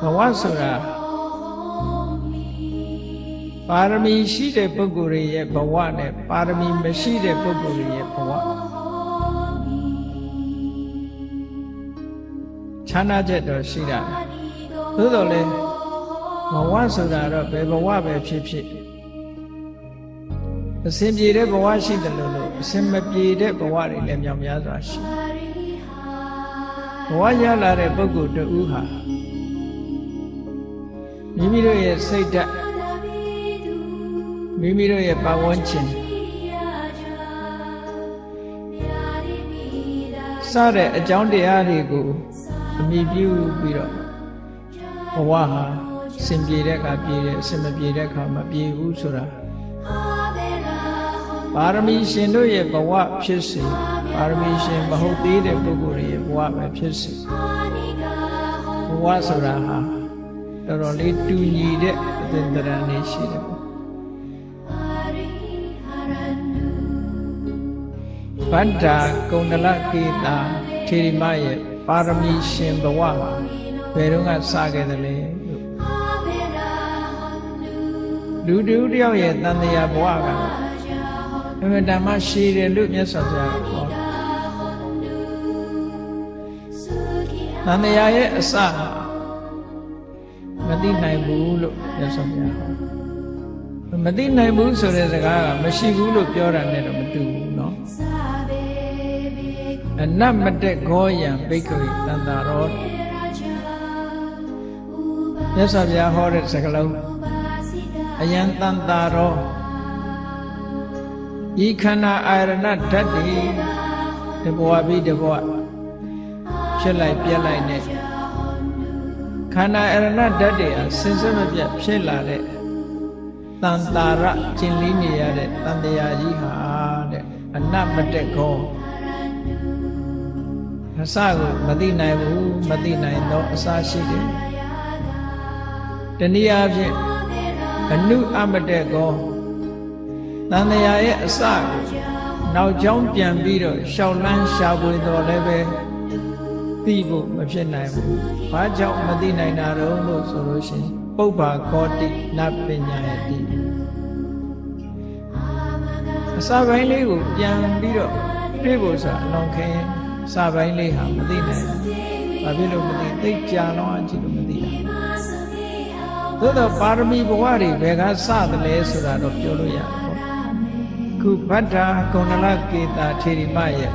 ဘဝဆိုတာပါရမီရှိတဲ့ပုဂ္ဂိုလ်တွေရဲ့ဘဝနဲ့ပါရမီမရှိတဲ့ပုဂ္ဂိုလ်တွေရဲ့ဘဝခြားနာချက်တော့ရှိတာသို့တော်လည်းဘဝဆိုတာတော့ဘယ်ဘဝပဲဖြစ်ဖြစ်အစဉ်ပြေတဲ့ဘဝရှိတယ်လို့လို့အစဉ်မပြေတဲ့ဘဝတွေလည်းမြောင်များစွာရှိဘဝရလာတဲ့ပုဂ္ဂိုလ်တူဟာ မိမိတို့ရဲ့စိတ်ဓာတ်မိမိတို့ရဲ့ပတ်ဝန်းကျင်စတဲ့အကြောင်းတရားတွေကိုအမိပြုပြီးတော့ဘဝဟာစင်ပြေတဲ့အခါပြေတယ်အစင်မပြေတဲ့အခါမပြေဘူးဆိုတာပါရမီရှင်တို့ရဲ့ဘဝဖြစ်စေပါရမီရှင်မဟုတ်သေးတဲ့ပုဂ္ဂိုလ်တွေရဲ့ဘဝပဲဖြစ်စေဘဝဆိုတာဟာ တော်တော်လေးတူညီတဲ့အသင်္တရံနေရှိတယ်ပေါ့ဗန္တာကုန္ဒလကေတာထေရီမရဲ့ပါရမီရှင်ဘဝမှာဘယ်တော့ကစခဲ့တယ်လဲလို့လူတူတယောက်ရဲ့တန်တရားဘဝကအမှန်တမ်းရှိတယ်လို့မြတ်စွာဘုရားကဟောတန်တရားရဲ့အစဟာ မသိနိုင်ဘူးလို့မြတ်စွာဘုရားဟောမသိနိုင်ဘူးဆိုတဲ့စကားကမရှိဘူးလို့ပြောတာနဲ့တော့မတူဘူးเนาะအနတ်မတက်ခောယံဘိက္ခဝေတန်တာရောမြတ်စွာဘုရားဟောတဲ့စကားလုံးအယံတန်တာရောဤခန္ဓာအာရဏဓာတ်တွေတဘဝပြီးတဘဝဖြစ်လိုက်ပြက်လိုက်နဲ့ ခန္ဓာအာရဏဓာတ်တွေအစင်စမပြတ်ဖြစ်လာတဲ့တန်တာရကျင်လီနေရတဲ့တန်တရားကြီးဟာတဲ့အနတ်မတက်ခောအစကိုမသိနိုင်ဘူးမသိနိုင်တော့အစရှိတယ်တနည်းအားဖြင့်အနုအမတက်ကောတန်တရားရဲ့အစကိုနောက်ကျောင်းပြန်ပြီးတော့ရှောက်လန်းရှာဖွေတော်လည်းပဲ သိဖို့မဖြစ်နိုင်ဘူး။ဘာကြောင့်မသိနိုင်တာတော့လို့ဆိုလို့ရှိရင်ပုပ္ပါကောတိနပညာယတိအစပိုင်းလေးကိုပြန်ပြီးတော့တွေးဖို့ဆိုတာအလွန်ခဲအစပိုင်းလေးဟာမသိနိုင်ဘူး။ဘာဖြစ်လို့မသိသိကြာတော့အကြည့်လို့မသိတာ။သို့တော့ပါရမီဘဝတွေဘယ်ကစသလဲဆိုတာတော့ပြောလို့ရတယ်ပေါ့။ခုဗတ္တာကုဏလကေတာထေရီမရဲ့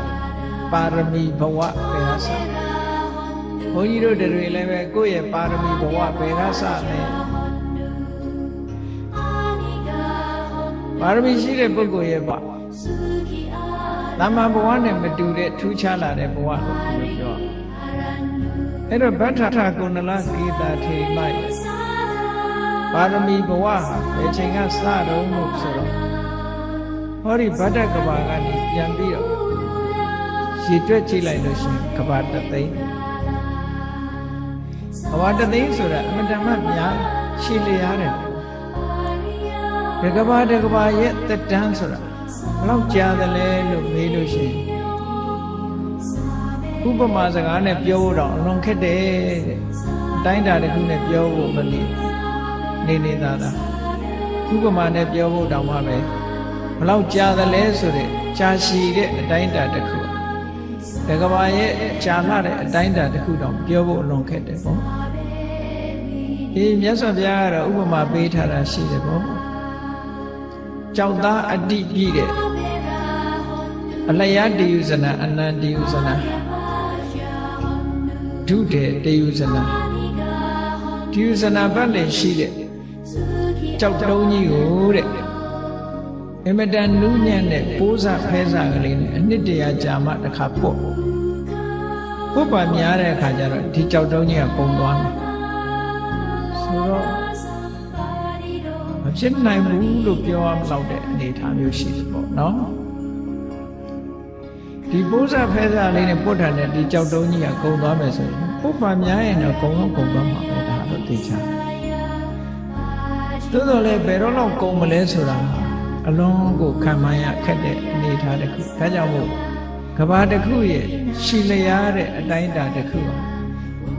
ပါရမီဘဝဘယ်ကစ ဘုန်းကြီးတို့တွေလည်းပဲကိုယ့်ရဲ့ပါရမီဘဝဘယ်ကစလဲပါရမီရှိတဲ့ပုဂ္ဂိုလ်ရဲ့ဘဝသမ္မာဘဝနဲ့မတူတဲ့ထူးခြားလာတဲ့ဘဝလို့ပြောအဲ့တော့ဗတ္ထထကုဏလကေတာထေရီမရဲ့ပါရမီဘဝဟာဘယ်ချိန်ကစတော့လို့ဆိုတော့ဟောဒီဗတ္တကဘာကနေပြန်ပြီးတော့ရေတွက်ကြည့်လိုက်လို့ရှိရင်ကဘာတသိန်း ကဘာတသိန်းဆိုတာအမတန်မှများရှည်လျားတယ်ဒီကဘာတကဘာရဲ့တက်တန်းဆိုတာဘယ်လောက်ကြာတယ်လဲလို့မေးလို့ရှိရင်ဥပမာစကားနဲ့ပြောဖို့တော့အလွန်ခက်တယ်တဲ့အတိုင်းတာတစ်ခုနဲ့ပြောဖို့မလိနေနေသာသာဥပမာနဲ့ပြောဖို့တောင်မှပဲဘယ်လောက်ကြာတယ်လဲဆိုတဲ့ကြာရှည်တဲ့အတိုင်းတာတစ်ခု တကဘာရဲ့ကြာလာတဲ့အတိုင်းတာတစ်ခုတောင်ပြောဖို့အလွန်ခက်တယ်ပေါ့ဒီမြတ်စွာဘုရားကတော့ဥပမာပေးထားတာရှိတယ်ပေါ့ကြောက်သားအတိပြည့်တဲ့အလယတယုဇနာအနန္တယုဇနာဒုတေတယုဇနာတယုဇနာပတ်လည်းရှိတဲ့ကြောက်တုံးကြီးကိုတဲ့ အမတန်နူးညံ့တဲ့ပိုးစားဖဲစားကလေးနဲ့အနှစ်တရာကြာမှတစ်ခါပေါ့ပုပ္ပများတဲ့အခါကျတော့ဒီကြောက်တုံးကြီးကပုံသွားတယ်ဆိုတော့မဖြစ်နိုင်ဘူးလို့ပြောရမလို့တဲ့အနေအထားမျိုးရှိတယ်ပေါ့နော်ဒီပိုးစားဖဲစားလေးနဲ့ပုတ်ထန်တဲ့ဒီကြောက်တုံးကြီးကကုံသွားမယ်ဆိုရင်ပုပ္ပများရင်တော့ကုံတော့ကုံသွားမှာပဲဒါတော့သိချာသို့တော်လည်းဘယ်တော့လောက်ကုံမလဲဆိုတာ အလုံးကိုခံမှန်းရခက်တဲ့အနေအထားတစ်ခုဒါကြောင့်မို့ကဘာတစ်ခုရဲ့ရှည်လျားတဲ့အတိုင်းအတာတစ်ခုပါ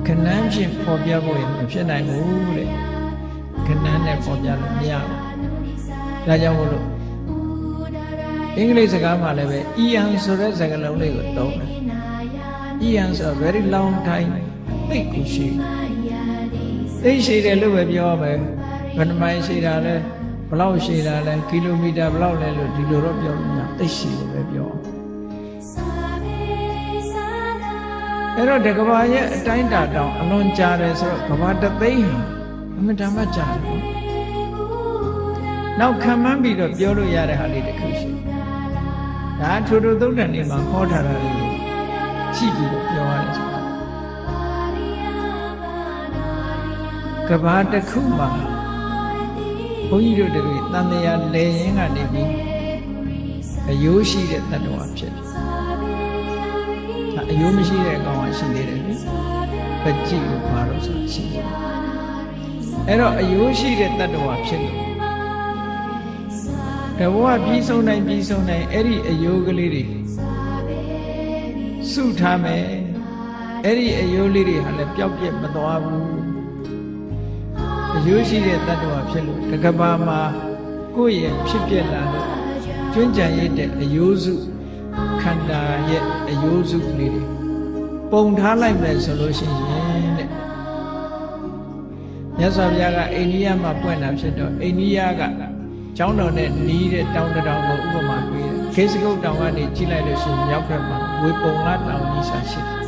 ခဏန်းဖြင့်ပေါ်ပြဖို့ရမဖြစ်နိုင်ဘူးတဲ့ခဏန်းနဲ့ပေါ်ပြလို့မရဘူးဒါကြောင့်မို့လို့အင်္ဂလိပ်စကားမှာလည်းပဲ ian ဆိုတဲ့စကားလုံးလေးကိုသုံးတယ် ian ဆို very long time သိတ်ကိုရှိသိရှိတယ်လို့ပဲပြောရမယ်ဘယ်နှမိုင်ရှိတာလဲ ဘယ်လောက်ရှိတာလဲကီလိုမီတာဘယ်လောက်လဲလို့ဒီလိုတော့ပြောလို့မရသိရှိတယ်ပဲပြောအဲ့တော့တကဘာရဲ့အတိုင်းတာတောင်အလွန်ကြားတယ်ဆိုတော့ကဘာတသိန်းဟာအမှန်တမ်းကြားတယ်ပေါ့နောက်ခံမှန်းပြီးတော့ပြောလို့ရတဲ့ဟာလေးတစ်ခုရှိတယ်ဒါထိုထိုသုတ်တန်နေမှာဟောထားတာလေးကိုကြည့်ပြီးတော့ပြောရတယ်ဆိုတာကဘာတစ်ခုမှာ ဘုန်းကြီးတို့တွေတန်တရားလဲရင်ကနေပြီးအယိုးရှိတဲ့တ attva ဖြစ်တယ်။ဒါအယိုးမရှိတဲ့အကောင်ကရှိသေးတယ်လေ။ပကြည့်လို့ဘာလို့ဆိုရှိတယ်။အဲ့တော့အယိုးရှိတဲ့တ attva ဖြစ်လို့တဘဝပြီးဆုံးတိုင်းပြီးဆုံးတိုင်းအဲ့ဒီအယိုးကလေးတွေစုထားမယ်။အဲ့ဒီအယိုးလေးတွေဟာလည်းပျောက်ပြက်မသွားဘူး။ အယိုးရှိတဲ့တ attva ဖြစ်လို့တကဘာမှာကိုယ့်ရဲ့ဖြစ်ပြက်လာတဲ့ကျွမ်းကြံရတဲ့အယိုးစုခန္ဓာရဲ့အယိုးစုကလေးတွေပုံထားလိုက်မယ်ဆိုလို့ရှိရင်တဲ့မြတ်စွာဘုရားကအိန္ဒိယမှာပွင့်တာဖြစ်တော့အိန္ဒိယကကျောင်းတော်နဲ့နီးတဲ့တောင်တစ်တောင်ကိုဥပမာပေးတယ်ခေစကုတ်တောင်ကနေကြည့်လိုက်လို့ရှိရင်မြောက်ဘက်မှာဝေပုံလာတောင်ကြီးစာရှိတယ်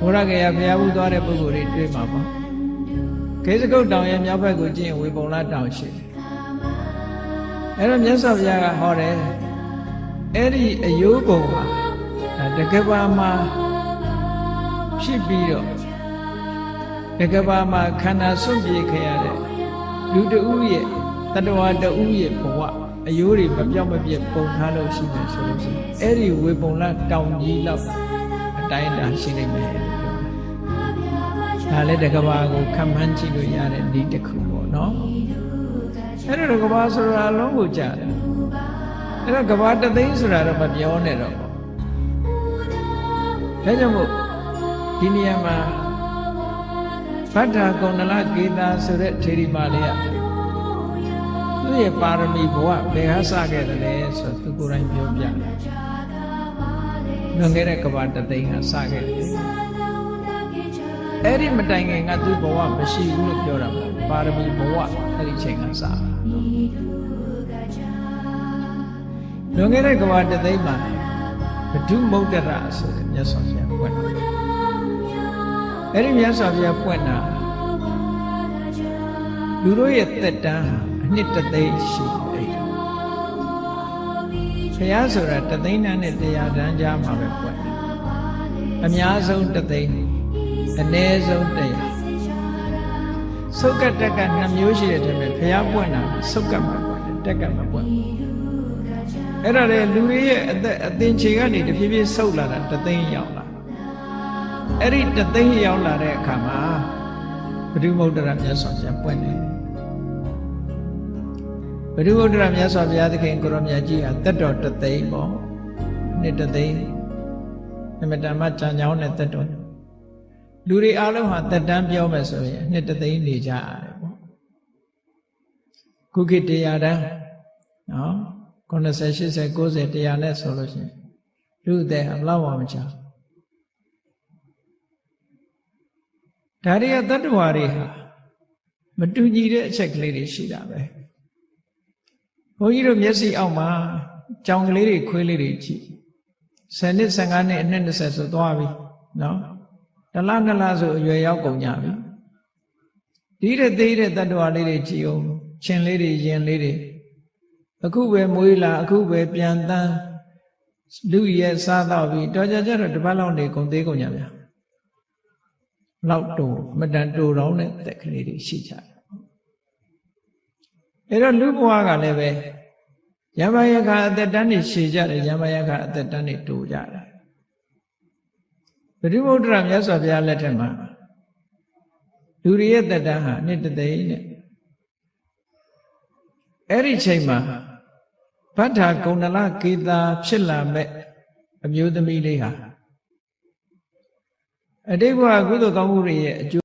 ဘုရားကရဘုရားဘူးသွားတဲ့ပုဂ္ဂိုလ်တွေတွေ့မှာပေါ့ ခေစကုတ်တောင်ရဲ့မြောက်ဘက်ကိုကြည့်ရင်ဝေပုံလာတောင်ရှိတယ်အဲ့တော့မြတ်စွာဘုရားကဟောတယ်အဲ့ဒီအယိုးပုံဟာတကဘာမှာဖြစ်ပြီးတော့တကဘာမှာခန္ဓာစွန့်ပြေခရတဲ့လူတဦးရဲ့တတဝါတဦးရဲ့ဘဝအယိုးတွေမပြောင်းမပြတ်ပုံထားလို့ရှိတယ်ဆိုလို့ရှိရင်အဲ့ဒီဝေပုံလတောင်ကြီးလောက်အတိုင်းအတာရှိနေမယ်လို့ပြောတယ် ဒါလည်းတကဘာကိုခံမှန်းကြည့်လို့ရတဲ့ဒီတစ်ခုပေါ့နော်အဲ့တော့ကဘာဆိုတာအလုံးကိုကြားတယ်အဲ့တော့ကဘာတသိန်းဆိုတာတော့မပြောနဲ့တော့ပေါ့ဒါကြောင့်မို့ဒီနေရာမှာဗတ္တာကုံနလကေတာဆိုတဲ့ထေရီမာလေးကသူ့ရဲ့ပါရမီဘဝဘယ်ဟာစခဲ့တယ်လဲဆိုသူကိုယ်တိုင်ပြောပြတယ်လွန်ခဲ့တဲ့ကဘာတသိန်းကစခဲ့တယ် အဲ့ဒီမတိုင်ခင်ကသူ့ဘဝမရှိဘူးလို့ပြောတာပေါ့ပါရမီဘဝအဲ့ဒီချိန်ကစတာလွန်ခဲ့တဲ့ကဘာတသိန်းမှာဘဒုမုဒ္ဒရာဆိုတဲ့မြတ်စွာဘုရားပွင့်တာအဲ့ဒီမြတ်စွာဘုရားပွင့်တာလူတို့ရဲ့သက်တမ်းအနှစ်တသိန်းရှိတယ်ဘုရားဆိုတာတသိန်းတန်းနဲ့တရားတန်းကြားမှာပဲပွင့်တယ်အများဆုံးတသိန်း အနည်းဆုံးတရားဆုတ်ကတက်ကနှစ်မျိုးရှိတဲ့တည်းဘုရားပွင့်တာဆုတ်ကမှာပွင့်တယ်တက်ကမှာပွင့်အဲ့ဒါလေလူတွေရဲ့အသက်အသင်ခြေကနေတဖြည်းဖြည်းဆုတ်လာတာတသိန်းရောက်လာအဲ့ဒီတသိန်းရောက်လာတဲ့အခါမှာဘုဒ္ဓမုဒ္ဒရာမြတ်စွာဘုရားပွင့်တယ်ဘုဒ္ဓမုဒ္ဒရာမြတ်စွာဘုရားသခင်ကိုရောမြတ်ကြီးဟာတက်တော်တသိန်းပေါ့နှစ်တသိန်းအမတမကြံကြောင်းနဲ့တက်တော် လူတွေအားလုံးဟာတက်တန်းပြောမယ်ဆိုရင်နှစ်တသိန်းနေကြရတယ်ပေါ့ခုခေတ်တရားတန်းနော်90 80 90တရားနဲ့ဆိုလို့ရှိရင်လူအသက်ဟာဘလောက်မှမချဒါတွေကတတ္တဝါတွေဟာမတူညီတဲ့အချက်ကလေးတွေရှိတာပဲဘုန်းကြီးတို့မျက်စိအောက်မှာကြောင်ကလေးတွေခွေးလေးတွေကြည့်10နှစ်15နှစ်အနှစ်20ဆိုသွားပြီနော် တလားနလားဆိုအရွယ်ရောက်ကုန်ကြပြီဒီတဲ့သေးတဲ့တတ္တဝါလေးတွေကြည့်အောင်ရှင်လေးတွေရင်လေးတွေအခုပဲမွေးလာအခုပဲပြန်တန်းလူရဲ့စားတော့ပြီတော်ကြကြတော့တပတ်လောက်နေကုန်သေးကုန်ကြဗျာလောက်တူမတန်တူတော့တဲ့တက်ကလေးတွေရှိကြတယ်အဲ့တော့လူဘဝကလည်းပဲယမယခအသက်တန်းနေရှည်ကြတယ်ယမယခအသက်တန်းနေတူကြတယ် ပရိမုဒ္ဒရာမြတ်စွာဘုရားလက်ထက်မှာလူတွေရဲ့သက်တမ်းဟာနှစ်တသိန်းနဲ့အဲ့ဒီချိန်မှာဗတ္ထာကုဏလကေတာဖြစ်လာမဲ့အမျိုးသမီးလေးဟာအတိတ်ဘဝကုသိုလ်ကောင်းမှုတွေရဲ့အကျိုး